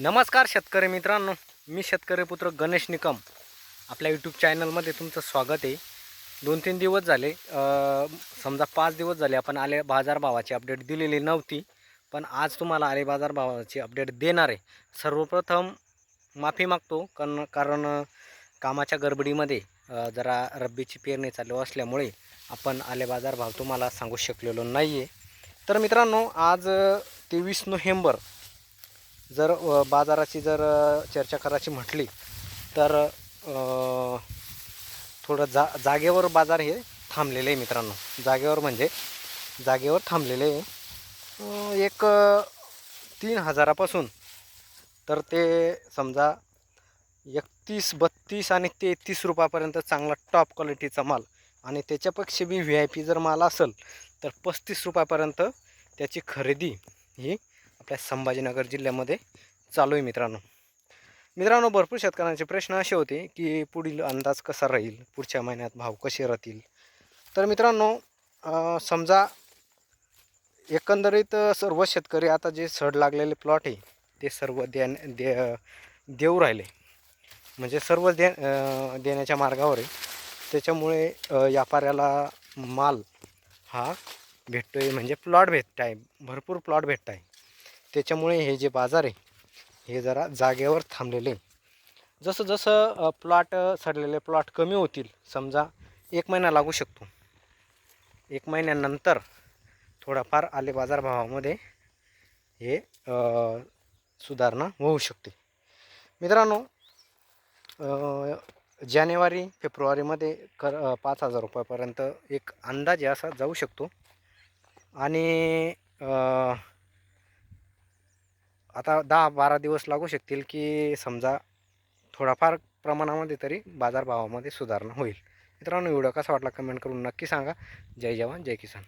नमस्कार शेतकरी मित्रांनो मी शेतकरी पुत्र गणेश निकम. आपल्या यूट्यूब चॅनलमध्ये तुमचं स्वागत आहे. दोन तीन दिवस झाले समजा पाच दिवस झाले आपण आले बाजारभावाची अपडेट दिलेली नव्हती पण आज तुम्हाला आले बाजारभावाची अपडेट देणार आहे. सर्वप्रथम माफी मागतो कारण कारण कामाच्या गडबडीमध्ये जरा रब्बीची पेरणी चालू असल्यामुळे आपण आले बाजारभाव तुम्हाला सांगू शकलेलो नाही आहे तर मित्रांनो आज तेवीस नोव्हेंबर जर बाजाराची जर चर्चा करायची म्हटली तर थोडं जा जागेवर बाजार हे थांबलेले आहे मित्रांनो. जागेवर म्हणजे जागेवर थांबलेले आहे. एक तीन हजारापासून तर ते समजा एकतीस बत्तीस आणि तेहतीस रुपयापर्यंत चांगला टॉप क्वालिटीचा माल. आणि त्याच्यापेक्षा बी व्ही आय पी जर माल असेल तर पस्तीस रुपयापर्यंत त्याची खरेदी ही आपल्या संभाजीनगर जिल्ह्यामध्ये चालू आहे मित्रांनो. मित्रांनो भरपूर शेतकऱ्यांचे प्रश्न असे होते की पुढील अंदाज कसा राहील? पुढच्या महिन्यात भाव कसे राहतील? तर मित्रांनो समजा एकंदरीत सर्व शेतकरी आता जे सड लागलेले प्लॉट आहे ते सर्व देण दे देऊ राहिले. म्हणजे सर्व दे देण्याच्या मार्गावर आहे. त्याच्यामुळे व्यापाऱ्याला माल हा भेटतो आहे म्हणजे प्लॉट भेटत आहे भरपूर प्लॉट भेटत आहे त्याच्यामुळे हे जे बाजार आहे हे जरा जागेवर थांबलेले आहे. जसं जसं प्लॉट सडलेले प्लॉट कमी होतील समजा एक महिना लागू शकतो. एक महिन्यानंतर थोडाफार आले बाजारभावामध्ये हे सुधारणा होऊ शकते. मित्रांनो जानेवारी फेब्रुवारीमध्ये कर पाच हजार रुपयापर्यंत एक अंदाजे असा जाऊ शकतो. आणि आता दहा बारा दिवस लागू शकतील की समजा थोडाफार प्रमाणामध्ये तरी बाजारभावामध्ये सुधारणा होईल. मित्रांनो व्हिडिओ कसा वाटला कमेंट करून नक्की सांगा. जय जवान जय किसान.